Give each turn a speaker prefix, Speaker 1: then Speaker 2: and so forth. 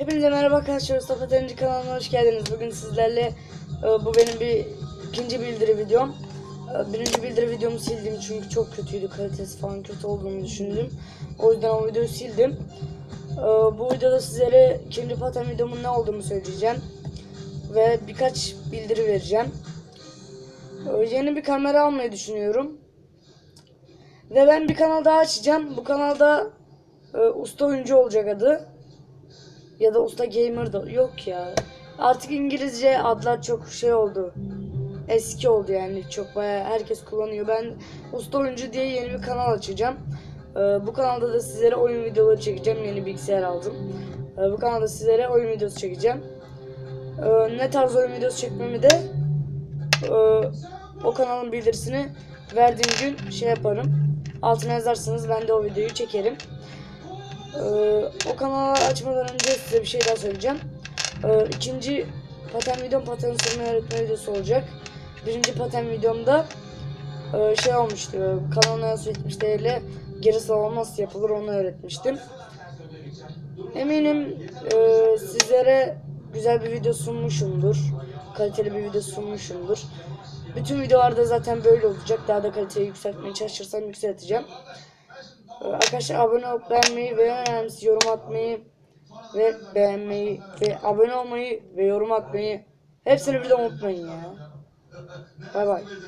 Speaker 1: Hepinize merhaba arkadaşlar. Mustafa Tenci kanalına hoş geldiniz. Bugün sizlerle e, bu benim bir ikinci bildiri videom. E, Birinci bildiri videomu sildim çünkü çok kötüydü. Kalitesi falan kötü olduğunu düşündüm. O yüzden o videoyu sildim. E, Bu videoda sizlere ikinci paten videomun ne olduğunu söyleyeceğim. Ve birkaç bildiri vereceğim. Yeni bir kamera almayı düşünüyorum. Ve ben bir kanal daha açacağım. Bu kanalda usta oyuncu olacak adı. Ya da usta gamer da yok ya. Artık İngilizce adlar çok şey oldu. Eski oldu yani çok bayağı herkes kullanıyor. Ben usta oyuncu diye yeni bir kanal açacağım. Ee, bu kanalda da sizlere oyun videoları çekeceğim. Yeni bilgisayar aldım. Ee, bu kanalda sizlere oyun videosu çekeceğim. Ee, ne tarz oyun videosu çekmemi de e, o kanalın bildirisini verdiğim gün şey yaparım. Altına yazarsınız ben de o videoyu çekerim. Ee, o kanalı açmadan önce size bir şey daha söyleyeceğim. Ee, ikinci paten videom paten sürme öğretme videosu olacak. Birinci paten videomda e, şey olmuştu. Kanalına nasıl etmişleriyle geri sıralama nasıl yapılır onu öğretmiştim. Eminim e, sizlere güzel bir video sunmuşumdur. Kaliteli bir video sunmuşumdur. Bütün videolarda zaten böyle olacak. Daha da kaliteyi yükseltmeye çalışırsam yükselteceğim. Arkadaşlar abone olup beğenmeyi ve önemlisi yorum atmayı ve beğenmeyi ve abone olmayı ve yorum atmayı hepsini birden unutmayın ya. Bay bay.